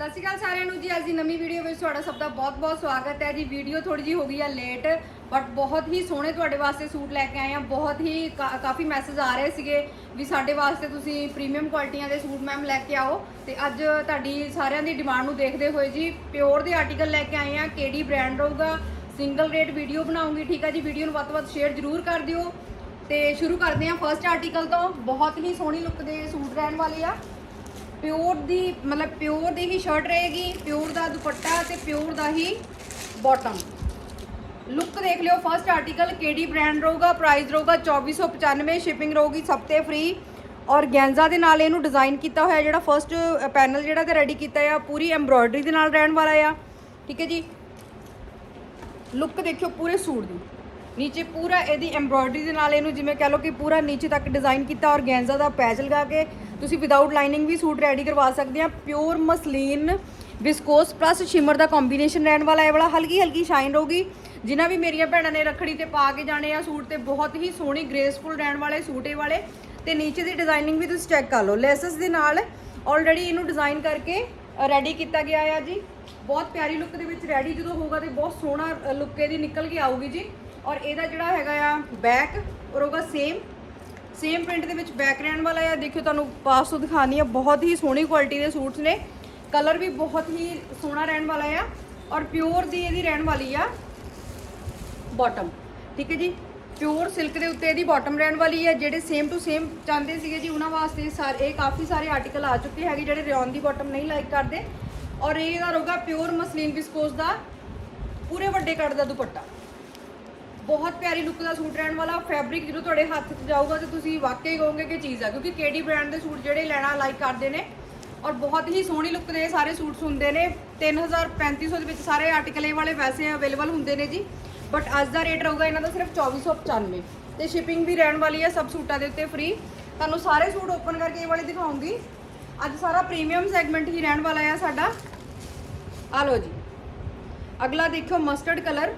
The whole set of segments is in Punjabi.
ਸਤਿ ਸ਼੍ਰੀ ਅਕਾਲ ਸਾਰਿਆਂ ਨੂੰ ਜੀ, ਅੱਜ ਦੀ ਨਵੀਂ ਵੀਡੀਓ ਵਿੱਚ ਤੁਹਾਡਾ ਸਭ ਦਾ ਬਹੁਤ-ਬਹੁਤ ਸਵਾਗਤ ਹੈ ਜੀ। ਵੀਡੀਓ ਥੋੜੀ ਜੀ ਹੋ ਗਈ ਆ ਲੇਟ ਬਟ ਬਹੁਤ ਹੀ ਸੋਹਣੇ ਤੁਹਾਡੇ ਵਾਸਤੇ ਸੂਟ ਲੈ ਕੇ ਆਏ ਆ। ਬਹੁਤ ਹੀ ਕਾ- ਕਾਫੀ ਮੈਸੇਜ ਆ ਰਹੇ ਸੀਗੇ ਵੀ ਸਾਡੇ ਵਾਸਤੇ ਤੁਸੀਂ ਪ੍ਰੀਮੀਅਮ ਕੁਆਲਿਟੀਆਂ ਦੇ ਸੂਟ ਮੈਮ ਲੈ ਕੇ ਆਓ। ਤੇ ਅੱਜ ਤੁਹਾਡੀ ਸਾਰਿਆਂ ਦੀ ਡਿਮਾਂਡ ਨੂੰ ਦੇਖਦੇ ਹੋਏ ਜੀ ਪਿਓਰ ਦੇ ਆਰਟੀਕਲ ਲੈ ਕੇ ਆਏ ਆ, ਕਿਹੜੀ ਬ੍ਰਾਂਡ ਰਹੂਗਾ ਸਿੰਗਲ ਰੇਟ ਵੀਡੀਓ ਬਣਾਉਂਗੀ, ਠੀਕ ਆ ਜੀ। ਵੀਡੀਓ ਨੂੰ ਵੱਧ ਤੋਂ ਵੱਧ ਸ਼ੇਅਰ ਜ਼ਰੂਰ ਕਰ ਦਿਓ। ਤੇ ਸ਼ੁਰੂ ਕਰਦੇ ਹਾਂ ਫਰਸਟ ਆਰਟੀਕਲ ਤੋਂ। ਬਹੁਤ ਹੀ ਸੋਹਣੀ ਲੁੱਕ ਦੇ ਸੂਟ ਰਹਿਣ ਵਾਲੇ ਆ। ਪਿਓਰ ਦੀ, ਮਤਲਬ ਪਿਓਰ ਦੀ ਹੀ ਸ਼ਰਟ ਰਹੇਗੀ, ਪਿਓਰ ਦਾ ਦੁਪੱਟਾ ਤੇ ਪਿਓਰ ਦਾ ਹੀ ਬਾਟਮ ਲੁੱਕ ਦੇਖ ਲਿਓ ਫਰਸਟ ਆਰਟੀਕਲ ਕਿਹੜੀ ਬ੍ਰਾਂਡ ਰਹੂਗਾ ਪ੍ਰਾਈਸ ਰਹੂਗਾ 2495 ਸ਼ਿਪਿੰਗ ਰਹੂਗੀ ਸਭ ਤੇ ਫ੍ਰੀ ਔਰ ਗੈਂਜ਼ਾ ਦੇ ਨਾਲ ਇਹਨੂੰ ਡਿਜ਼ਾਈਨ ਕੀਤਾ ਹੋਇਆ ਜਿਹੜਾ ਫਰਸਟ ਪੈਨਲ ਜਿਹੜਾ ਤੇ ਰੈਡੀ ਕੀਤਾ ਆ, ਪੂਰੀ ਐਮਬ੍ਰੋਇਡਰੀ ਦੇ ਨਾਲ ਰਹਿਣ ਵਾਲਾ ਆ। ਠੀਕ ਹੈ ਜੀ? ਲੁੱਕ ਦੇਖਿਓ ਪੂਰੇ ਸੂਟ ਦੀ। ਨੀਚੇ ਪੂਰਾ ਇਹਦੀ ਐਮਬ੍ਰੋਇਡਰੀ ਦੇ ਨਾਲ ਇਹਨੂੰ ਜਿਵੇਂ ਕਹ ਲਓ ਕਿ ਪੂਰਾ ਨੀਚੇ ਤੱਕ ਡਿਜ਼ਾਈਨ ਕੀਤਾ ਔਰ ਗੈਂਜਾ ਦਾ ਪੈਚ ਲਗਾ ਕੇ ਤੁਸੀਂ ਵਿਦਆਊਟ ਲਾਈਨਿੰਗ ਵੀ ਸੂਟ ਰੈਡੀ ਕਰਵਾ ਸਕਦੇ ਆ। Pure muslin viscose plus shimmer ਦਾ ਕੰਬੀਨੇਸ਼ਨ ਰਹਿਣ ਵਾਲਾ ਹੈ ਵਾਲਾ ਹਲਕੀ ਹਲਕੀ ਸ਼ਾਈਨ ਰਹੂਗੀ। ਜਿਨ੍ਹਾਂ ਵੀ ਮੇਰੀਆਂ ਭੈਣਾਂ ਨੇ ਰੱਖੜੀ ਤੇ ਪਾ ਕੇ ਜਾਣੇ ਆ, ਸੂਟ ਤੇ ਬਹੁਤ ਹੀ ਸੋਹਣੀ ਗ੍ਰੇਸਫੁਲ ਰਹਿਣ ਵਾਲੇ ਸੂਟ ਇਹ ਵਾਲੇ। ਤੇ ਨੀਚੇ ਦੀ ਡਿਜ਼ਾਈਨਿੰਗ ਵੀ ਤੁਸੀਂ ਚੈੱਕ ਕਰ ਲਓ। ਲੈਸਸ ਦੇ ਨਾਲ ਆਲਰੇਡੀ ਇਹਨੂੰ ਡਿਜ਼ਾਈਨ ਕਰਕੇ ਰੈਡੀ ਕੀਤਾ ਗਿਆ ਆ ਜੀ। ਬਹੁਤ ਪਿਆਰੀ ਲੁੱਕ ਦੇ ਵਿੱਚ ਰੈਡੀ ਜਦੋਂ ਹੋਊਗਾ ਤੇ ਬਹੁਤ ਸੋਹਣਾ ਲੁੱਕ ਇਹਦੀ ਨਿਕਲ ਕੇ ਆਊਗੀ ਜੀ। ਔਰ ਇਹਦਾ ਜਿਹੜਾ ਹੈਗਾ ਆ ਬੈਕ ਔਰ ਹੋਗਾ ਸੇਮ ਸੇਮ ਪ੍ਰਿੰਟ ਦੇ ਵਿੱਚ ਬੈਕ ਰਹਿਣ ਵਾਲਾ ਆ ਦੇਖਿਓ ਤੁਹਾਨੂੰ ਪਾਸ ਤੋਂ ਦਿਖਾਣੀ ਆ। ਬਹੁਤ ਹੀ ਸੋਹਣੀ ਕੁਆਲਿਟੀ ਦੇ ਸੂਟਸ ਨੇ। ਕਲਰ ਵੀ ਬਹੁਤ ਹੀ ਸੋਹਣਾ ਰਹਿਣ ਵਾਲਾ ਆ ਔਰ ਪਿਓਰ ਦੀ ਇਹਦੀ ਰਹਿਣ ਵਾਲੀ ਆ ਬਾਟਮ ਠੀਕ ਹੈ ਜੀ? ਪਿਓਰ ਸਿਲਕ ਦੇ ਉੱਤੇ ਇਹਦੀ ਬਾਟਮ ਰਹਿਣ ਵਾਲੀ ਹੈ ਜਿਹੜੇ ਸੇਮ ਟੂ ਸੇਮ ਚਾਹੁੰਦੇ ਸੀਗੇ ਜੀ, ਉਹਨਾਂ ਵਾਸਤੇ ਸਾਰੇ ਇਹ ਕਾਫੀ ਸਾਰੇ ਆਰਟੀਕਲ ਆ ਚੁੱਕੇ ਹੈਗੇ ਜਿਹੜੇ ਰਿਓਨ ਦੀ ਬਾਟਮ ਨਹੀਂ ਲਾਈਕ ਕਰਦੇ। ਔਰ ਇਹਦਾ ਰਹੂਗਾ ਪਿਓਰ ਮਸਲੀਨ ਵਿਸਕੋਸ ਦਾ ਪੂਰੇ ਵੱਡੇ ਕੱਟ ਦਾ ਦੁਪੱਟਾ। ਬਹੁਤ ਪਿਆਰੀ ਲੁੱਕ ਦਾ ਸੂਟ ਰਹਿਣ ਵਾਲਾ ਫੈਬਰਿਕ ਜਦੋਂ ਤੁਹਾਡੇ ਹੱਥ 'ਚ ਜਾਊਗਾ ਤੇ ਤੁਸੀਂ ਵਾਕਈ ਕਹੋਗੇ ਕਿ ਚੀਜ਼ ਆ, ਕਿਉਂਕਿ ਕੇਡੀ ਬ੍ਰਾਂਡ ਦੇ ਸੂਟ ਜਿਹੜੇ ਲੈਣਾ ਲਾਈਕ ਕਰਦੇ ਨੇ ਔਰ ਬਹੁਤ ਹੀ ਸੋਹਣੀ ਲੁੱਕ ਦੇ ਸਾਰੇ ਸੂਟਸ ਹੁੰਦੇ ਨੇ। 3000 3500 ਦੇ ਵਿੱਚ ਸਾਰੇ ਆਰਟੀਕਲ ਇਹ ਵਾਲੇ ਵੈਸੇ ਅਵੇਲੇਬਲ ਹੁੰਦੇ ਨੇ ਜੀ ਬਟ ਅੱਜ ਦਾ ਰੇਟ ਰਹੂਗਾ ਇਹਨਾਂ ਦਾ ਸਿਰਫ 2495 ਤੇ ਸ਼ਿਪਿੰਗ ਵੀ ਰਹਿਣ ਵਾਲੀ ਹੈ ਸਭ ਸੂਟਾਂ ਦੇ ਉੱਤੇ ਫ੍ਰੀ ਤੁਹਾਨੂੰ ਸਾਰੇ ਸੂਟ ਓਪਨ ਕਰਕੇ ਇਹ ਵਾਲੇ ਦਿਖਾਉਂਗੀ। ਅੱਜ ਸਾਰਾ ਪ੍ਰੀਮੀਅਮ ਸੈਗਮੈਂਟ ਹੀ ਰਹਿਣ ਵਾਲਾ ਹੈ ਸਾਡਾ। ਆ ਲਓ ਜੀ। ਅਗਲਾ ਦੇਖਿਓ ਮਸਟਰਡ ਕਲਰ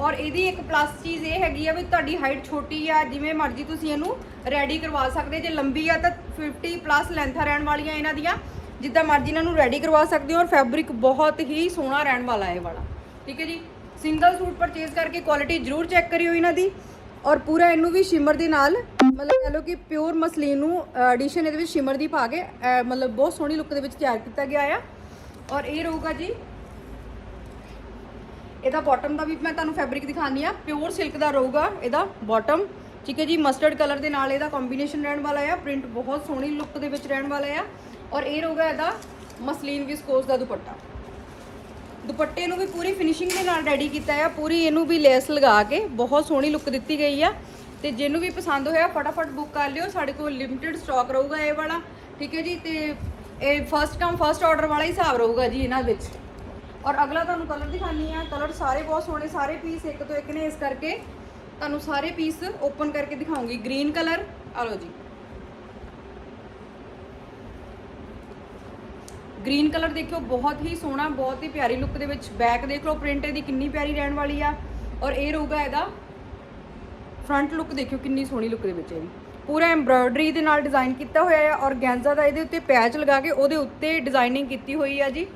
ਔਰ ਇਹਦੀ ਇੱਕ ਪਲੱਸ ਚੀਜ਼ ਇਹ ਹੈਗੀ ਆ ਵੀ ਤੁਹਾਡੀ ਹਾਈਟ ਛੋਟੀ ਆ, ਜਿਵੇਂ ਮਰਜ਼ੀ ਤੁਸੀਂ ਇਹਨੂੰ ਰੈਡੀ ਕਰਵਾ ਸਕਦੇ ਜੇ ਲੰਬੀ ਆ ਤਾਂ 50 ਪਲੱਸ ਲੈਂਥਾਂ ਰਹਿਣ ਵਾਲੀਆਂ ਇਹਨਾਂ ਦੀਆਂ। ਜਿੱਦਾਂ ਮਰਜ਼ੀ ਇਹਨਾਂ ਨੂੰ ਰੈਡੀ ਕਰਵਾ ਸਕਦੇ ਹੋ ਔਰ ਫੈਬਰਿਕ ਬਹੁਤ ਹੀ ਸੋਹਣਾ ਰਹਿਣ ਵਾਲਾ ਹੈ ਇਹ ਵਾਲਾ। ਠੀਕ ਹੈ ਜੀ? ਸਿੰਗਲ ਸੂਟ ਪਰਚੇਸ ਕਰਕੇ ਕੁਆਲਿਟੀ ਜ਼ਰੂਰ ਚੈੱਕ ਕਰਿਓ ਇਹਨਾਂ ਦੀ। ਔਰ ਪੂਰਾ ਇਹਨੂੰ ਵੀ ਸ਼ਿਮਰ ਦੇ ਨਾਲ, ਮਤਲਬ ਕਹ ਲਓ ਕਿ ਪਿਓਰ ਮਸਲੀਨ ਨੂੰ ਐਡੀਸ਼ਨ ਇਹਦੇ ਵਿੱਚ ਸ਼ਿਮਰ ਦੀ ਪਾ ਕੇ ਮਤਲਬ ਬਹੁਤ ਸੋਹਣੀ ਲੁੱਕ ਦੇ ਵਿੱਚ ਤਿਆਰ ਕੀਤਾ ਗਿਆ ਆ। ਔਰ ਇਹ ਰਹੂਗਾ ਜੀ ਇਹਦਾ ਬਾਟਮ ਦਾ ਵੀ ਮੈਂ ਤੁਹਾਨੂੰ ਫੈਬਰਿਕ ਦਿਖਾਣੀ ਆ ਪਿਓਰ ਸਿਲਕ ਦਾ ਰਹੂਗਾ ਇਹਦਾ ਬਾਟਮ ਠੀਕ ਹੈ ਜੀ ਮਸਟਰਡ ਕਲਰ ਦੇ ਨਾਲ ਇਹਦਾ ਕੰਬੀਨੇਸ਼ਨ ਰਹਿਣ ਵਾਲਾ ਆ। ਪ੍ਰਿੰਟ ਬਹੁਤ ਸੋਹਣੀ ਲੁੱਕ ਦੇ ਵਿੱਚ ਰਹਿਣ ਵਾਲਾ ਆ। ਔਰ ਇਹ ਰਹੂਗਾ ਇਹਦਾ ਮਸਲੀਨ ਵਿਸਕੋਸ ਦਾ ਦੁਪੱਟਾ। ਦੁਪੱਟੇ ਨੂੰ ਵੀ ਪੂਰੀ ਫਿਨਿਸ਼ਿੰਗ ਦੇ ਨਾਲ ਰੈਡੀ ਕੀਤਾ ਆ। ਪੂਰੀ ਇਹਨੂੰ ਵੀ ਲੈਸ ਲਗਾ ਕੇ ਬਹੁਤ ਸੋਹਣੀ ਲੁੱਕ ਦਿੱਤੀ ਗਈ ਆ। ਤੇ ਜਿਹਨੂੰ ਵੀ ਪਸੰਦ ਹੋਇਆ, ਫਟਾਫਟ ਬੁੱਕ ਕਰ ਲਿਓ। ਸਾਡੇ ਕੋਲ ਲਿਮਿਟਿਡ ਸਟਾਕ ਰਹੂਗਾ ਇਹ ਵਾਲਾ। ਠੀਕ ਹੈ ਜੀ, ਤੇ ਇਹ ਫਸਟ ਕਮ ਫਸਟ ਆਰਡਰ ਵਾਲਾ ਹੀ ਹਿਸਾਬ ਰਹੂਗਾ ਜੀ ਇਹਨਾਂ ਵਿੱਚ। ਔਰ ਅਗਲਾ ਤੁਹਾਨੂੰ ਕਲਰ ਦਿਖਾਣੀ ਆ ਕਲਰ ਸਾਰੇ ਬਹੁਤ ਸੋਹਣੇ, ਸਾਰੇ ਪੀਸ ਇੱਕ ਤੋਂ ਇੱਕ ਨੇ ਇਸ ਕਰਕੇ ਤੁਹਾਨੂੰ ਸਾਰੇ ਪੀਸ ਓਪਨ ਕਰਕੇ ਦਿਖਾਉਂਗੀ। ਗ੍ਰੀਨ ਕਲਰ ਆ ਲਓ ਜੀ। ਗ੍ਰੀਨ ਕਲਰ ਦੇਖਿਓ, ਬਹੁਤ ਹੀ ਸੋਹਣਾ, ਬਹੁਤ ਹੀ ਪਿਆਰੀ ਲੁੱਕ ਦੇ ਵਿੱਚ ਬੈਕ ਦੇਖ ਲਓ ਪ੍ਰਿੰਟ ਇਹਦੀ ਕਿੰਨੀ ਪਿਆਰੀ ਰਹਿਣ ਵਾਲੀ ਆ। ਔਰ ਇਹ ਰਹੂਗਾ ਇਹਦਾ ਫਰੰਟ ਲੁੱਕ ਦੇਖਿਓ ਕਿੰਨੀ ਸੋਹਣੀ ਲੁੱਕ ਦੇ ਵਿੱਚ ਇਹ ਵੀ ਪੂਰਾ ਐਮਬ੍ਰੋਇਡਰੀ ਦੇ ਨਾਲ ਡਿਜ਼ਾਈਨ ਕੀਤਾ ਹੋਇਆ ਹੈ ਔਰ ਗੈਂਜ਼ਾ ਦਾ ਇਹਦੇ ਉੱਤੇ ਪੈਚ ਲਗਾ ਕੇ ਉਹਦੇ ਉੱਤੇ ਡਿਜ਼ਾਈਨਿੰਗ ਕੀਤੀ ਹੋਈ ਆ ਜੀ।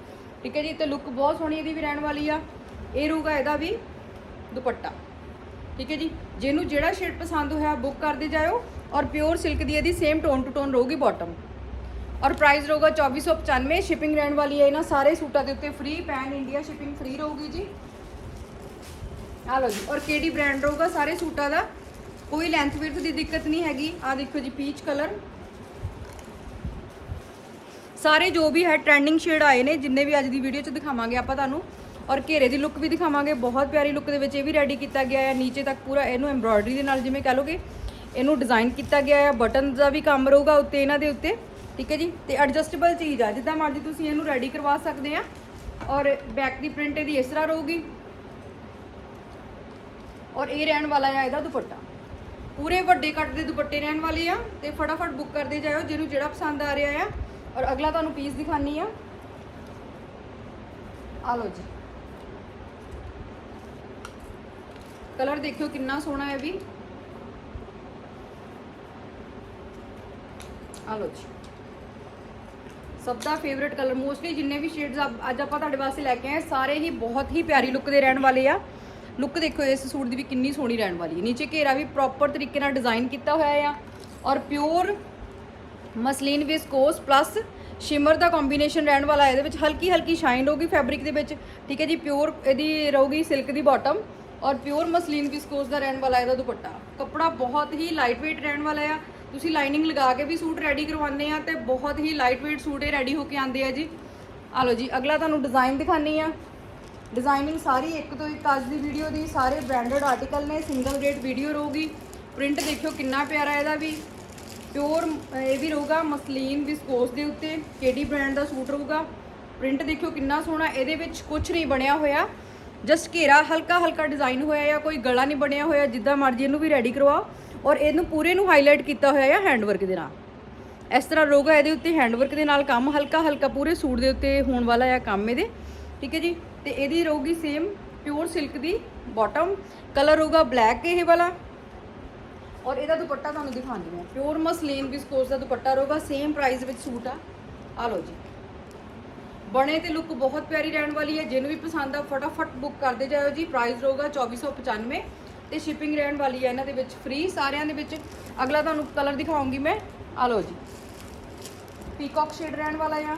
ਠੀਕ ਹੈ ਜੀ, ਤੇ ਲੁੱਕ ਬਹੁਤ ਸੋਹਣੀ ਇਹਦੀ ਵੀ ਰਹਿਣ ਵਾਲੀ ਆ। ਇਹ ਰਹੂਗਾ ਇਹਦਾ ਵੀ ਦੁਪੱਟਾ। ਠੀਕ ਹੈ ਜੀ, ਜਿਹਨੂੰ ਜਿਹੜਾ ਸ਼ੇਡ ਪਸੰਦ ਹੋਇਆ ਬੁੱਕ ਕਰਦੇ ਜਾਇਓ ਔਰ ਪਿਓਰ ਸਿਲਕ ਦੀ ਇਹਦੀ ਸੇਮ ਟੋਨ ਟੂ ਟੋਨ ਰਹੂਗੀ ਬਾਟਮ ਔਰ ਪ੍ਰਾਈਸ ਰਹੂਗਾ 2495 ਸ਼ਿਪਿੰਗ ਰਹਿਣ ਵਾਲੀ ਹੈ ਇਹਨਾਂ ਸਾਰੇ ਸੂਟਾਂ ਦੇ ਉੱਤੇ free pan India shipping free ਰਹੂਗੀ ਜੀ। ਆ ਲਓ ਜੀ, ਔਰ ਕਿਹੜੀ ਬ੍ਰਾਂਡ ਰਹੂਗਾ ਸਾਰੇ ਸੂਟਾਂ ਦਾ? ਕੋਈ ਲੈਂਥ ਵਿਰਥ ਦੀ ਦਿੱਕਤ ਨਹੀਂ ਹੈਗੀ। ਆ ਦੇਖੋ ਜੀ ਪੀਚ ਕਲਰ ਸਾਰੇ ਜੋ ਵੀ ਹੈ ਟ੍ਰੈਂਡਿੰਗ ਸ਼ੇਡ ਆਏ ਨੇ, ਜਿੰਨੇ ਵੀ ਅੱਜ ਦੀ ਵੀਡੀਓ 'ਚ ਦਿਖਾਵਾਂਗੇ ਆਪਾਂ ਤੁਹਾਨੂੰ, ਔਰ ਘੇਰੇ ਦੀ ਲੁੱਕ ਵੀ ਦਿਖਾਵਾਂਗੇ, ਬਹੁਤ ਪਿਆਰੀ ਲੁੱਕ ਦੇ ਵਿੱਚ ਇਹ ਵੀ ਰੈਡੀ ਕੀਤਾ ਗਿਆ ਹੈ, ਨੀਚੇ ਤੱਕ ਪੂਰਾ ਇਹਨੂੰ ਐਮਬ੍ਰੋਇਡਰੀ ਦੇ ਨਾਲ ਜਿਵੇਂ ਕਹ ਲੋਗੇ ਇਹਨੂੰ ਡਿਜ਼ਾਈਨ ਕੀਤਾ ਗਿਆ ਹੈ ਬਟਨ ਦਾ ਵੀ ਕੰਮ ਰਹੂਗਾ ਉੱਤੇ, ਇਹਨਾਂ ਦੇ ਉੱਤੇ, ਠੀਕ ਹੈ ਜੀ? ਤੇ ਐਡਜਸਟੇਬਲ ਚੀਜ਼ ਆ, ਜਿੱਦਾਂ ਮਰਜ਼ੀ ਤੁਸੀਂ ਇਹਨੂੰ ਰੈਡੀ ਕਰਵਾ ਸਕਦੇ ਆ, ਔਰ ਬੈਕ ਦੀ ਪ੍ਰਿੰਟ ਇਹਦੀ ਇਸ ਤਰ੍ਹਾਂ ਰਹੂਗੀ। ਔਰ ਇਹ ਰਹਿਣ ਵਾਲਾ ਆ ਇਹਦਾ ਦੁਪੱਟਾ। ਪੂਰੇ ਵੱਡੇ ਕੱਟ ਦੇ ਦੁਪੱਟੇ ਰਹਿਣ ਵਾਲੇ ਆ, ਤੇ ਫਟਾਫਟ ਬੁੱਕ ਕਰਦੇ ਜਾਇਓ, ਜਿਹਨੂੰ ਜਿਹੜਾ ਪਸੰਦ ਆ ਰਿਹਾ ਆ। ਔਰ ਅਗਲਾ ਤੁਹਾਨੂੰ ਪੀਸ ਦਿਖਾਨੀ ਆ। ਆ ਲਓ ਜੀ। ਕਲਰ ਦੇਖਿਓ ਕਿੰਨਾ ਸੋਹਣਾ ਹੈ ਵੀ। ਆ ਲਓ ਜੀ। ਸਭ ਦਾ ਫੇਵਰਿਟ ਕਲਰ ਮੋਸਟਲੀ ਜਿੰਨੇ ਵੀ ਸ਼ੇਡਸ ਅੱਜ ਆਪਾਂ ਤੁਹਾਡੇ ਵਾਸਤੇ ਲੈ ਕੇ ਆਏ, ਸਾਰੇ ਹੀ ਬਹੁਤ ਹੀ ਪਿਆਰੀ ਲੁੱਕ ਦੇ ਰਹਿਣ ਵਾਲੇ ਆ। ਲੁੱਕ ਦੇਖੋ ਇਸ ਸੂਟ ਦੀ ਵੀ ਕਿੰਨੀ ਸੋਹਣੀ ਰਹਿਣ ਵਾਲੀ ਹੈ। ਨੀਚੇ ਘੇਰਾ ਵੀ ਪ੍ਰੋਪਰ ਤਰੀਕੇ ਨਾਲ ਡਿਜ਼ਾਈਨ ਕੀਤਾ ਹੋਇਆ ਆ। ਔਰ pure muslin viscose plus shimmer ਦਾ ਕੰਬੀਨੇਸ਼ਨ ਰਹਿਣ ਵਾਲਾ ਹੈ। ਇਹਦੇ ਵਿੱਚ ਹਲਕੀ ਹਲਕੀ ਸ਼ਾਈਨ ਹੋਗੀ ਫੈਬਰਿਕ ਦੇ ਵਿੱਚ। ਠੀਕ ਹੈ ਜੀ ਪਿਓਰ ਇਹਦੀ ਰਹੂਗੀ ਸਿਲਕ ਦੀ ਬਾਟਮ ਔਰ ਪਿਓਰ ਮਸਲੀਨ ਵਿਸਕੋਸ ਦਾ ਰਹਿਣ ਵਾਲਾ ਇਹਦਾ ਦੁਪੱਟਾ। ਕੱਪੜਾ ਬਹੁਤ ਹੀ ਲਾਈਟ weight ਰਹਿਣ ਵਾਲਾ ਆ। ਤੁਸੀਂ ਲਾਈਨਿੰਗ ਲਗਾ ਕੇ ਵੀ ਸੂਟ ਰੈਡੀ ਕਰਵਾਉਂਦੇ ਆ ਤੇ ਬਹੁਤ ਹੀ ਲਾਈਟ weight ਸੂਟ ਇਹ ਰੈਡੀ ਹੋ ਕੇ ਆਉਂਦੇ ਆ ਜੀ। ਆ ਲਓ ਜੀ, ਅਗਲਾ ਤੁਹਾਨੂੰ ਡਿਜ਼ਾਈਨ ਦਿਖਾਣੀ ਆ। ਡਿਜ਼ਾਈਨਿੰਗ ਸਾਰੀ ਇੱਕ ਤੋਂ ਇੱਕ ਅੱਜ ਦੀ ਵੀਡੀਓ ਦੀ। ਸਾਰੇ ਬ੍ਰਾਂਡਡ ਆਰਟੀਕਲ ਨੇ ਸਿੰਗਲ ਰੇਟ ਵੀਡੀਓ ਰਹੂਗੀ। ਪ੍ਰਿੰਟ ਦੇਖਿਓ ਕਿੰਨਾ ਪਿਆਰਾ ਇਹਦਾ ਵੀ। ਪਿਓਰ ਇਹ ਵੀ ਰਹੂਗਾ ਮਸਲੀਨ ਵਿਸਕੋਸ ਦੇ ਉੱਤੇ, ਕਿਹੜੀ ਬ੍ਰਾਂਡ ਦਾ ਸੂਟ ਰਹੂਗਾ। ਪ੍ਰਿੰਟ ਦੇਖਿਓ ਕਿੰਨਾ ਸੋਹਣਾ, ਇਹਦੇ ਵਿੱਚ ਕੁਝ ਨਹੀਂ ਬਣਿਆ ਹੋਇਆ। ਜਸਟ ਘੇਰਾ, ਹਲਕਾ ਹਲਕਾ ਡਿਜ਼ਾਈਨ ਹੋਇਆ ਜਾਂ ਕੋਈ ਗਲਾ ਨਹੀਂ ਬਣਿਆ ਹੋਇਆ, ਜਿੱਦਾਂ ਮਰਜ਼ੀ ਇਹਨੂੰ ਵੀ ਰੈਡੀ ਕਰਵਾਓ। ਔਰ ਇਹਨੂੰ ਪੂਰੇ ਨੂੰ ਹਾਈਲਾਈਟ ਕੀਤਾ ਹੋਇਆ ਹੈ ਹੈਂਡਵਰਕ ਦੇ ਨਾਲ। ਇਸ ਤਰ੍ਹਾਂ ਰਹੂਗਾ ਇਹਦੇ ਉੱਤੇ ਹੈਂਡਵਰਕ ਦੇ ਨਾਲ ਕੰਮ, ਹਲਕਾ ਹਲਕਾ ਪੂਰੇ ਸੂਟ ਦੇ ਉੱਤੇ ਹੋਣ ਵਾਲਾ ਹੈ ਕੰਮ ਇਹਦੇ। ਠੀਕ ਹੈ ਜੀ? ਤੇ ਇਹਦੀ ਰਹੂਗੀ ਸੇਮ ਪਿਓਰ ਸਿਲਕ ਦੀ ਬਾਟਮ ਕਲਰ ਹੋਊਗਾ ਬਲੈਕ ਇਹ ਵਾਲਾ। ਔਰ ਇਹਦਾ ਦੁਪੱਟਾ ਤੁਹਾਨੂੰ ਦਿਖਾਉਂਦੀ ਮੈਂ ਪਿਓਰ ਮਸਲੀਨ ਵਿਸਕੋਸ ਦਾ ਦੁਪੱਟਾ ਰਹੂਗਾ ਸੇਮ ਪ੍ਰਾਈਸ ਵਿੱਚ ਸੂਟ ਆ। ਆ ਲਓ ਜੀ। ਬਣੇ ਤੇ ਲੁੱਕ ਬਹੁਤ ਪਿਆਰੀ ਰਹਿਣ ਵਾਲੀ ਹੈ। ਜਿਹਨੂੰ ਵੀ ਪਸੰਦ ਆ, ਫਟਾਫਟ ਬੁੱਕ ਕਰਦੇ ਜਾਇਓ ਜੀ। ਪ੍ਰਾਈਸ ਰਹੂਗਾ 2495 ਤੇ ਸ਼ਿਪਿੰਗ ਰਹਿਣ ਵਾਲੀ ਹੈ ਇਹਨਾਂ ਦੇ ਵਿੱਚ ਫ੍ਰੀ ਸਾਰਿਆਂ ਦੇ ਵਿੱਚ ਅਗਲਾ ਤੁਹਾਨੂੰ ਕਲਰ ਦਿਖਾਉਂਗੀ ਮੈਂ। ਆ ਲਓ ਜੀ। ਪੀਕੌਕ ਸ਼ੇਡ ਰਹਿਣ ਵਾਲਾ ਆ।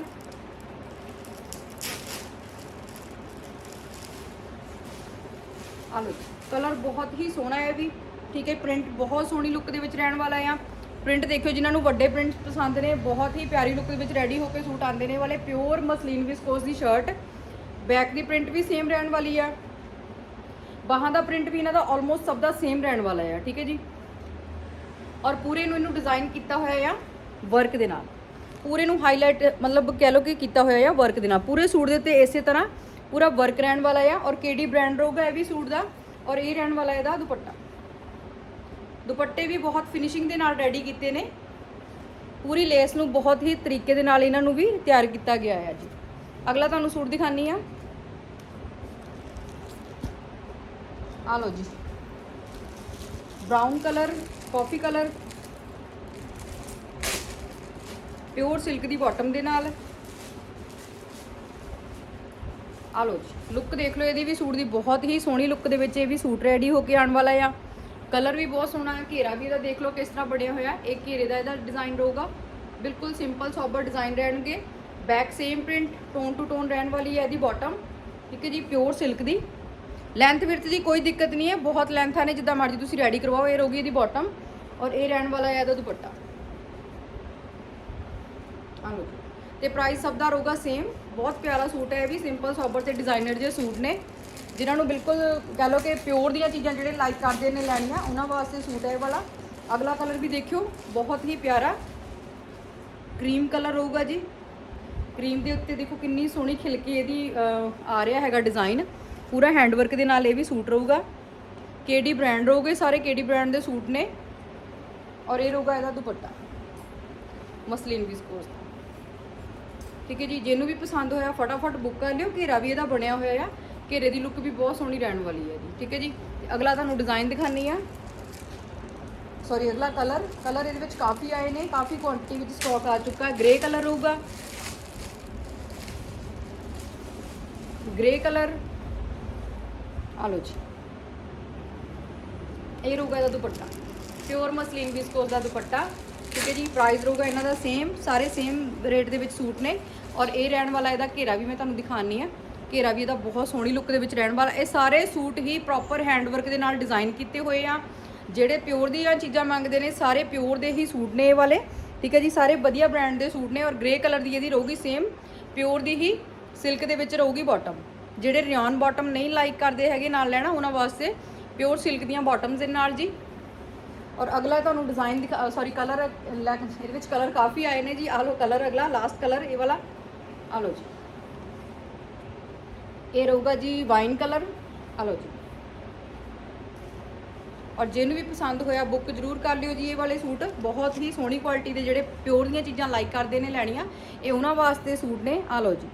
ਆ ਲਓ ਕਲਰ ਬਹੁਤ ਹੀ ਸੋਹਣਾ ਹੈ ਵੀ। ਠੀਕ ਹੈ ਪ੍ਰਿੰਟ ਬਹੁਤ ਸੋਹਣੀ ਲੁੱਕ ਦੇ ਵਿੱਚ ਰਹਿਣ ਵਾਲਾ ਆ। ਪ੍ਰਿੰਟ ਦੇਖਿਓ, ਜਿਨ੍ਹਾਂ ਨੂੰ ਵੱਡੇ ਪ੍ਰਿੰਟ ਪਸੰਦ ਨੇ, ਬਹੁਤ ਹੀ ਪਿਆਰੀ ਲੁੱਕ ਦੇ ਵਿੱਚ ਰੈਡੀ ਹੋ ਕੇ ਸੂਟ ਆਉਂਦੇ ਨੇ ਵਾਲੇ। ਪਿਓਰ ਮਸਲੀਨ ਵਿਸਕੋਸ ਦੀ ਸ਼ਰਟ ਬੈਕ ਦੀ ਪ੍ਰਿੰਟ ਵੀ ਸੇਮ ਰਹਿਣ ਵਾਲੀ ਆ। ਬਾਹਾਂ ਦਾ ਪ੍ਰਿੰਟ ਵੀ ਇਹਨਾਂ ਦਾ ਆਲਮੋਸਟ ਸਭ ਦਾ ਸੇਮ ਰਹਿਣ ਵਾਲਾ ਆ, ਠੀਕ ਹੈ ਜੀ। ਔਰ ਪੂਰੇ ਨੂੰ ਇਹਨੂੰ ਡਿਜ਼ਾਈਨ ਕੀਤਾ ਹੋਇਆ ਆ ਵਰਕ ਦੇ ਨਾਲ। ਪੂਰੇ ਨੂੰ ਹਾਈਲਾਈਟ ਮਤਲਬ ਕਹਿ ਲਓ ਕਿ ਕੀਤਾ ਹੋਇਆ ਆ ਵਰਕ ਦੇ ਨਾਲ। ਪੂਰੇ ਸੂਟ ਦੇ ਉੱਤੇ ਇਸੇ ਤਰ੍ਹਾਂ ਪੂਰਾ ਵਰਕ ਰਹਿਣ ਵਾਲਾ ਆ। ਔਰ ਕਿਹੜੀ ਬ੍ਰਾਂਡ ਰਹੂਗਾ ਇਹ ਵੀ ਸੂਟ ਦਾ। ਔਰ ਇਹ ਰਹਿਣ ਵਾਲਾ ਇਹਦਾ ਦੁਪੱਟਾ। ਦੁਪੱਟੇ ਵੀ ਬਹੁਤ ਫਿਨਿਸ਼ਿੰਗ ਦੇ ਨਾਲ ਰੈਡੀ ਕੀਤੇ ਨੇ। ਪੂਰੀ ਲੇਸ ਨੂੰ ਬਹੁਤ ਹੀ ਤਰੀਕੇ ਦੇ ਨਾਲ ਇਹਨਾਂ ਨੂੰ ਵੀ ਤਿਆਰ ਕੀਤਾ ਗਿਆ ਹੈ ਜੀ ਅਗਲਾ ਤੁਹਾਨੂੰ ਸੂਟ ਦਿਖਾਨੀ ਆ। ਆ ਲਓ ਜੀ। Brown colour coffee colour pure silk ਦੀ ਬਾਟਮ ਦੇ ਨਾਲ। ਆ ਲਓ ਜੀ। ਲੁੱਕ ਦੇਖ ਲਓ, ਇਹਦੀ ਵੀ ਸੂਟ ਦੀ ਬਹੁਤ ਹੀ ਸੋਹਣੀ ਲੁੱਕ ਦੇ ਵਿੱਚ ਇਹ ਵੀ ਸੂਟ ਰੈਡੀ ਹੋ ਕੇ ਆਉਣ ਵਾਲਾ ਆ। ਕਲਰ ਵੀ ਬਹੁਤ ਸੋਹਣਾ ਹੈ, ਘੇਰਾ ਵੀ ਇਹਦਾ ਦੇਖ ਲਓ ਕਿਸ ਤਰ੍ਹਾਂ ਬਣਿਆ ਹੋਇਆ ਇੱਕ ਘੇਰੇ ਦਾ ਇਹਦਾ ਡਿਜ਼ਾਈਨ ਰਹੂਗਾ। ਬਿਲਕੁਲ ਸਿੰਪਲ ਸੋਬਰ ਡਿਜ਼ਾਈਨ ਰਹਿਣਗੇ। Back same print tone to tone ਰਹਿਣ ਵਾਲੀ ਹੈ ਇਹਦੀ ਬਾਟਮ ਠੀਕ ਹੈ ਜੀ ਪਿਓਰ ਸਿਲਕ ਦੀ। ਲੈਂਥ ਵਿਰਥ ਦੀ ਕੋਈ ਦਿੱਕਤ ਨਹੀਂ ਹੈ, ਬਹੁਤ ਲੈਂਥਾਂ ਨੇ, ਜਿੱਦਾਂ ਮਰਜ਼ੀ ਤੁਸੀਂ ਰੈਡੀ ਕਰਵਾਓ, ਇਹ ਰਹੂਗੀ ਇਹਦੀ ਬਾਟਮ ਔਰ ਇਹ ਰਹਿਣ ਵਾਲਾ ਹੈ ਇਹਦਾ ਦੁਪੱਟਾ। ਆ ਲਓ ਤੇ ਪ੍ਰਾਈਸ ਸਭ ਦਾ ਰਹੂਗਾ ਸੇਮ ਬਹੁਤ ਪਿਆਰਾ ਸੂਟ ਹੈ ਇਹ ਵੀ ਸਿੰਪਲ ਸੋਬਰ ਤੇ ਡਿਜ਼ਾਈਨਰ ਜਿਹੇ ਸੂਟ ਨੇ। ਜਿਨ੍ਹਾਂ ਨੂੰ ਬਿਲਕੁਲ ਕਹ ਲਓ ਕਿ ਪਿਓਰ ਦੀਆਂ ਚੀਜ਼ਾਂ ਜਿਹੜੇ ਲਾਈਕ ਕਰਦੇ ਨੇ ਲੈਣੀਆਂ, ਉਹਨਾਂ ਵਾਸਤੇ ਸੂਟ ਹੈ ਇਹ ਵਾਲਾ। ਅਗਲਾ ਕਲਰ ਵੀ ਦੇਖਿਓ, ਬਹੁਤ ਹੀ ਪਿਆਰਾ। ਕਰੀਮ ਕਲਰ ਰਹੂਗਾ ਜੀ। ਕਰੀਮ ਦੇ ਉੱਤੇ ਦੇਖੋ ਕਿੰਨੀ ਸੋਹਣੀ ਖਿਲਕੀ ਇਹਦੀ ਆ ਰਿਹਾ ਹੈਗਾ ਡਿਜ਼ਾਈਨ ਪੂਰਾ ਹੈਂਡਵਰਕ ਦੇ ਨਾਲ ਇਹ ਵੀ ਸੂਟ ਰਹੂਗਾ। ਕੇਡੀ ਬ੍ਰਾਂਡ ਰਹੂਗੇ ਸਾਰੇ ਕੇਡੀ ਬ੍ਰਾਂਡ ਦੇ ਸੂਟ ਨੇ। ਔਰ ਇਹ ਰਹੂਗਾ ਇਹਦਾ ਦੁਪੱਟਾ। ਮਸਲੀਨ ਵਿਸਕੋਸ ਦਾ ਠੀਕ ਹੈ ਜੀ, ਜਿਹਨੂੰ ਵੀ ਪਸੰਦ ਹੋਇਆ, ਫਟਾਫਟ ਬੁੱਕ ਕਰ ਲਿਓ। ਘੇਰਾ ਵੀ ਇਹਦਾ ਬਣਿਆ ਹੋਇਆ ਆ। ਘੇਰੇ ਦੀ ਲੁੱਕ ਵੀ ਬਹੁਤ ਸੋਹਣੀ ਰਹਿਣ ਵਾਲੀ ਹੈ ਜੀ। ਠੀਕ ਹੈ ਜੀ? ਅਗਲਾ ਤੁਹਾਨੂੰ ਡਿਜ਼ਾਈਨ ਦਿਖਾਣੀ ਆ ਸੌਰੀ ਅਗਲਾ ਕਲਰ ਕਲਰ ਇਹਦੇ ਵਿੱਚ ਕਾਫੀ ਆਏ ਨੇ, ਕਾਫੀ ਕੁਆਂਟੀਟੀ ਵਿੱਚ ਸਟਾਕ ਆ ਚੁੱਕਾ ਹੈ। ਗ੍ਰੇ ਕਲਰ ਹੋਊਗਾ। ਗ੍ਰੇ ਕਲਰ ਆ ਲਓ ਜੀ। ਇਹ ਰਹੂਗਾ ਇਹਦਾ ਦੁਪੱਟਾ। ਪਿਓਰ ਮਸਲੀਨ ਵਿਸਕੋਸ ਦਾ ਦੁਪੱਟਾ। ਠੀਕ ਹੈ ਜੀ? ਪ੍ਰਾਈਸ ਰਹੂਗਾ ਇਹਨਾਂ ਦਾ ਸੇਮ ਸਾਰੇ ਸੇਮ ਰੇਟ ਦੇ ਵਿੱਚ ਸੂਟ ਨੇ। ਔਰ ਇਹ ਰਹਿਣ ਵਾਲਾ ਇਹਦਾ ਘੇਰਾ ਵੀ ਮੈਂ ਤੁਹਾਨੂੰ ਦਿਖਾਣੀ ਆ ਘੇਰਾ ਵੀ ਇਹਦਾ ਬਹੁਤ ਸੋਹਣੀ ਲੁੱਕ ਦੇ ਵਿੱਚ ਰਹਿਣ ਵਾਲਾ। ਇਹ ਸਾਰੇ ਸੂਟ ਹੀ ਪ੍ਰੋਪਰ ਹੈਂਡਵਰਕ ਦੇ ਨਾਲ ਡਿਜ਼ਾਈਨ ਕੀਤੇ ਹੋਏ ਆ। ਜਿਹੜੇ ਪਿਓਰ ਦੀਆਂ ਚੀਜ਼ਾਂ ਮੰਗਦੇ ਨੇ, ਸਾਰੇ ਪਿਓਰ ਦੇ ਹੀ ਸੂਟ ਨੇ ਇਹ ਵਾਲੇ। ਠੀਕ ਹੈ ਜੀ, ਸਾਰੇ ਵਧੀਆ ਬ੍ਰਾਂਡ ਦੇ ਸੂਟ ਨੇ ਔਰ ਗ੍ਰੇ ਕਲਰ ਦੀ ਇਹਦੀ ਰਹੂਗੀ ਸੇਮ ਪਿਓਰ ਦੀ ਹੀ ਸਿਲਕ ਦੇ ਵਿੱਚ ਰਹੂਗੀ ਬਾਟਮ ਜਿਹੜੇ ਰਿਆਨ ਬਾਟਮ ਨਹੀਂ ਲਾਈਕ ਕਰਦੇ ਹੈਗੇ ਨਾਲ ਲੈਣਾ, ਉਹਨਾਂ ਵਾਸਤੇ ਪਿਓਰ ਸਿਲਕ ਦੀਆਂ ਬਾਟਮਸ ਦੇ ਨਾਲ ਜੀ। ਔਰ ਅਗਲਾ ਤੁਹਾਨੂੰ ਡਿਜ਼ਾਈਨ ਦਿਖਾ ਸੌਰੀ ਕਲਰ ਇਹਦੇ ਵਿੱਚ ਕਲਰ ਕਾਫੀ ਆਏ ਨੇ ਜੀ। ਆਹ ਲੋ ਕਲਰ ਅਗਲਾ ਲਾਸਟ ਕਲਰ ਇਹ ਵਾਲਾ। ਆਹ ਲੋ ਜੀ। ਇਹ ਰਹੂਗਾ ਜੀ ਵਾਈਨ ਕਲਰ। ਆ ਲਓ ਜੀ। ਔਰ ਜਿਹਨੂੰ ਵੀ ਪਸੰਦ ਹੋਇਆ ਬੁੱਕ ਜਰੂਰ ਕਰ ਲਿਓ ਜੀ ਇਹ ਵਾਲੇ ਸੂਟ। ਬਹੁਤ ਹੀ ਸੋਹਣੀ ਕੁਆਲਿਟੀ ਦੇ ਜਿਹੜੇ ਪਿਓਰ ਦੀਆਂ ਚੀਜ਼ਾਂ ਲਾਈਕ ਕਰਦੇ ਨੇ ਲੈਣੀਆਂ, ਇਹ ਉਹਨਾਂ ਵਾਸਤੇ ਸੂਟ ਨੇ। ਆ ਲਓ ਜੀ।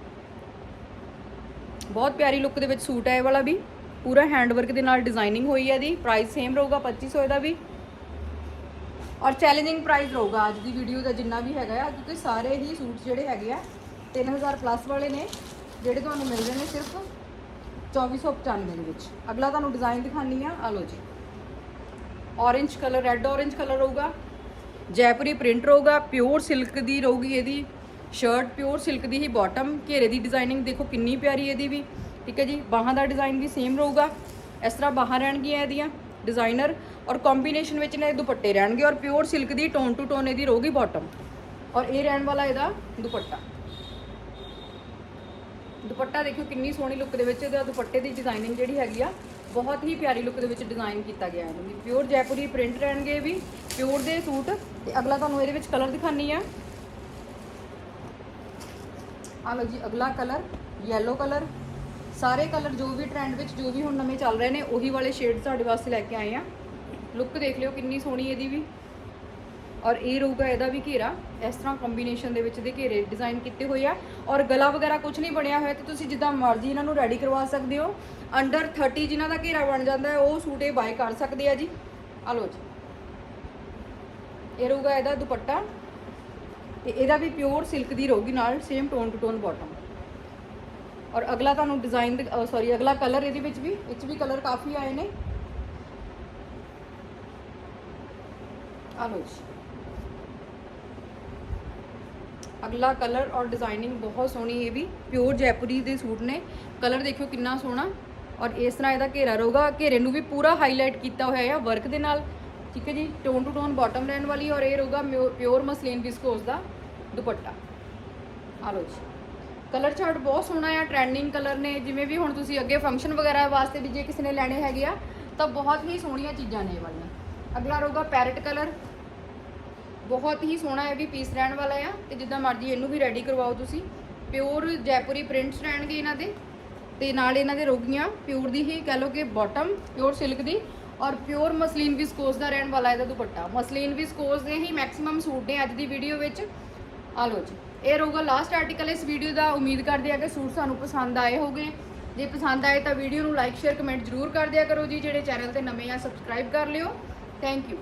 ਬਹੁਤ ਪਿਆਰੀ ਲੁੱਕ ਦੇ ਵਿੱਚ ਸੂਟ ਹੈ ਇਹ ਵਾਲਾ ਵੀ। ਪੂਰਾ ਹੈਂਡਵਰਕ ਦੇ ਨਾਲ ਡਿਜ਼ਾਈਨਿੰਗ ਹੋਈ ਹੈ ਇਹਦੀ। ਪ੍ਰਾਈਸ ਸੇਮ ਰਹੂਗਾ 2500 ਇਹਦਾ ਵੀ। ਔਰ ਚੈਲੰਜਿੰਗ ਪ੍ਰਾਈਸ ਰਹੂਗਾ ਅੱਜ ਦੀ ਵੀਡੀਓ ਦਾ ਜਿੰਨਾ ਵੀ ਹੈਗਾ ਆ, ਕਿਉਂਕਿ ਸਾਰੇ ਹੀ ਸੂਟ ਜਿਹੜੇ ਹੈਗੇ ਆ 3000 ਪਲੱਸ ਵਾਲੇ ਨੇ। ਜਿਹੜੇ ਤੁਹਾਨੂੰ ਮਿਲ ਰਹੇ ਨੇ ਸਿਰਫ 2495 ਦੇ ਵਿੱਚ। ਅਗਲਾ ਤੁਹਾਨੂੰ ਡਿਜ਼ਾਈਨ ਦਿਖਾਣੀ ਆ। ਆ ਲਓ ਜੀ। Orange colour red orange colour ਹੋਊਗਾ। ਜੈਪੁਰੀ ਪ੍ਰਿੰਟ ਰਹੂਗਾ। ਪਿਓਰ ਸਿਲਕ ਦੀ ਰਹੂਗੀ ਇਹਦੀ। ਸ਼ਰਟ ਪਿਓਰ ਸਿਲਕ ਦੀ ਹੀ ਬਾਟਮ ਘੇਰੇ ਦੀ ਡਿਜ਼ਾਈਨਿੰਗ ਦੇਖੋ ਕਿੰਨੀ ਪਿਆਰੀ ਇਹਦੀ ਵੀ। ਠੀਕ ਹੈ ਜੀ? ਬਾਹਾਂ ਦਾ ਡਿਜ਼ਾਈਨ ਵੀ ਸੇਮ ਰਹੂਗਾ। ਇਸ ਤਰ੍ਹਾਂ ਬਾਹਾਂ ਰਹਿਣਗੀਆਂ ਇਹਦੀਆਂ ਡਿਜ਼ਾਈਨਰ ਔਰ ਕੰਬੀਨੇਸ਼ਨ ਵਿੱਚ ਨੇ ਦੁਪੱਟੇ ਰਹਿਣਗੇ। ਔਰ ਪਿਓਰ ਸਿਲਕ ਦੀ ਟੋਨ ਟੂ ਟੋਨ ਇਹਦੀ ਰਹੂਗੀ ਬਾਟਮ ਔਰ ਇਹ ਰਹਿਣ ਵਾਲਾ ਇਹਦਾ ਦੁਪੱਟਾ। ਦੁਪੱਟਾ ਦੇਖਿਓ ਕਿੰਨੀ ਸੋਹਣੀ ਲੁੱਕ ਦੇ ਵਿੱਚ ਇਹਦਾ ਦੁਪੱਟੇ ਦੀ ਡਿਜ਼ਾਈਨਿੰਗ ਜਿਹੜੀ ਹੈਗੀ ਆ, ਬਹੁਤ ਹੀ ਪਿਆਰੀ ਲੁੱਕ ਦੇ ਵਿੱਚ ਡਿਜ਼ਾਈਨ ਕੀਤਾ ਗਿਆ ਹੈ। ਇਹਨੂੰ ਪਿਓਰ ਜੈਪੁਰੀ ਪ੍ਰਿੰਟ ਰਹਿਣਗੇ ਵੀ ਪਿਓਰ ਦੇ ਸੂਟ। ਤੇ ਅਗਲਾ ਤੁਹਾਨੂੰ ਇਹਦੇ ਵਿੱਚ ਕਲਰ ਦਿਖਾਣੀ ਆ। ਆ ਲਓ ਜੀ, ਅਗਲਾ ਕਲਰ yellow ਕਲਰ ਸਾਰੇ ਕਲਰ ਜੋ ਵੀ ਟ੍ਰੈਂਡ ਵਿੱਚ, ਜੋ ਵੀ ਹੁਣ ਨਵੇਂ ਚੱਲ ਰਹੇ ਨੇ, ਉਹੀ ਵਾਲੇ ਸ਼ੇਡ ਤੁਹਾਡੇ ਵਾਸਤੇ ਲੈ ਕੇ ਆਏ ਆ। ਲੁੱਕ ਦੇਖ ਲਿਓ ਕਿੰਨੀ ਸੋਹਣੀ ਇਹਦੀ ਵੀ। ਔਰ ਇਹ ਰਹੂਗਾ ਇਹਦਾ ਵੀ ਘੇਰਾ। ਇਸ ਤਰ੍ਹਾਂ ਕੰਬੀਨੇਸ਼ਨ ਦੇ ਵਿੱਚ ਦੇ ਘੇਰੇ ਡਿਜ਼ਾਈਨ ਕੀਤੇ ਹੋਏ ਆ। ਔਰ ਗਲਾ ਵਗੈਰਾ ਕੁਝ ਨਹੀਂ ਬਣਿਆ ਹੋਇਆ ਤੇ ਤੁਸੀਂ ਜਿੱਦਾਂ ਮਰਜ਼ੀ ਇਹਨਾਂ ਨੂੰ ਰੈਡੀ ਕਰਵਾ ਸਕਦੇ ਹੋ। ਅੰਡਰ 30 ਜਿਨ੍ਹਾਂ ਦਾ ਘੇਰਾ ਬਣ ਜਾਂਦਾ ਹੈ, ਉਹ ਸੂਟ ਇਹ ਬਾਏ ਕਰ ਸਕਦੇ ਆ ਜੀ। ਆ ਲਓ ਜੀ। ਇਹ ਰਹੂਗਾ ਇਹਦਾ ਦੁਪੱਟਾ। ਤੇ ਇਹਦਾ ਵੀ ਪਿਓਰ ਸਿਲਕ ਦੀ ਰਹੂਗੀ, ਨਾਲ same tone to tone bottom ਔਰ ਅਗਲਾ ਤੁਹਾਨੂੰ ਡਿਜ਼ਾਈਨ ਸੌਰੀ ਅਗਲਾ ਕਲਰ ਇਹਦੇ ਵਿੱਚ ਵੀ, ਇਹ 'ਚ ਵੀ ਕਲਰ ਕਾਫੀ ਆਏ ਨੇ। ਆ ਲਓ ਜੀ। ਅਗਲਾ ਕਲਰ ਔਰ ਡਿਜ਼ਾਈਨਿੰਗ ਬਹੁਤ ਸੋਹਣੀ ਇਹ ਵੀ ਪਿਓਰ ਜੈਪੁਰੀ ਦੇ ਸੂਟ ਨੇ। ਕਲਰ ਦੇਖਿਓ ਕਿੰਨਾ ਸੋਹਣਾ। ਔਰ ਇਸ ਤਰ੍ਹਾਂ ਇਹਦਾ ਘੇਰਾ ਰਹੂਗਾ। ਘੇਰੇ ਨੂੰ ਵੀ ਪੂਰਾ ਹਾਈਲਾਈਟ ਕੀਤਾ ਹੋਇਆ ਹੈ ਵਰਕ ਦੇ ਨਾਲ। ਠੀਕ ਹੈ ਜੀ? ਟੋਨ ਟੂ ਟੋਨ ਬਾਟਮ ਰਹਿਣ ਵਾਲੀ ਔਰ ਇਹ ਰਹੂਗਾ ਪਿਓਰ ਮਸਲੀਨ ਵਿਸਕੋਸ ਦਾ ਦੁਪੱਟਾ। ਆ ਲਓ ਜੀ। ਕਲਰ ਚਾਰਟ ਬਹੁਤ ਸੋਹਣਾ ਆ ਟ੍ਰੈਂਡਿੰਗ ਕਲਰ ਨੇ। ਜਿਵੇਂ ਵੀ ਹੁਣ ਤੁਸੀਂ ਅੱਗੇ ਫੰਕਸ਼ਨ ਵਗੈਰਾ ਵਾਸਤੇ ਵੀ ਜੇ ਕਿਸੇ ਨੇ ਲੈਣੇ ਹੈਗੇ ਆ, ਤਾਂ ਬਹੁਤ ਹੀ ਸੋਹਣੀਆਂ ਚੀਜ਼ਾਂ ਨੇ ਇਹ ਵਾਲੀਆਂ। ਅਗਲਾ ਰਹੂਗਾ ਪੈਰਟ ਕਲਰ। ਬਹੁਤ ਹੀ ਸੋਹਣਾ ਇਹ ਵੀ ਪੀਸ ਰਹਿਣ ਵਾਲਾ ਆ ਤੇ ਜਿੱਦਾਂ ਮਰਜ਼ੀ ਇਹਨੂੰ ਵੀ ਰੈਡੀ ਕਰਵਾਓ ਤੁਸੀਂ। ਪਿਓਰ ਜੈਪੁਰੀ ਪ੍ਰਿੰਟਸ ਰਹਿਣਗੇ ਇਹਨਾਂ ਦੇ ਤੇ ਨਾਲ ਇਹਨਾਂ ਦੇ ਰੋਗੀਆਂ ਪਿਓਰ ਦੀ ਹੀ ਕਹ ਲਓ ਕਿ ਬਾਟਮ ਪਿਓਰ ਸਿਲਕ ਦੀ ਔਰ ਪਿਓਰ ਮਸਲੀਨ ਵਿਸਕੋਸ ਦਾ ਰਹਿਣ ਵਾਲਾ ਇਹਦਾ ਦੁਪੱਟਾ। ਮਸਲੀਨ ਵਿਸਕੋਸ ਦੇ ਹੀ ਮੈਕਸਿਮਮ ਸੂਟ ਨੇ ਅੱਜ ਦੀ ਵੀਡੀਓ ਵਿੱਚ। ਆ ਲਓ ਜੀ। ਇਹ ਰਹੂਗਾ ਲਾਸਟ ਆਰਟੀਕਲ ਇਸ ਵੀਡੀਓ ਦਾ ਉਮੀਦ ਕਰਦੇ ਆ ਕਿ ਸੂਟ ਸਾਨੂੰ ਪਸੰਦ ਆਏ ਹੋਗੇ। ਜੇ ਪਸੰਦ ਆਏ ਤਾਂ ਵੀਡੀਓ ਨੂੰ ਲਾਈਕ ਸ਼ੇਅਰ ਕਮੈਂਟ ਜ਼ਰੂਰ ਕਰ ਦਿਆ ਕਰੋ ਜੀ, ਜਿਹੜੇ ਚੈਨਲ ਤੇ ਨਵੇਂ ਆ ਸਬਸਕ੍ਰਾਈਬ ਕਰ ਲਿਓ। Thank you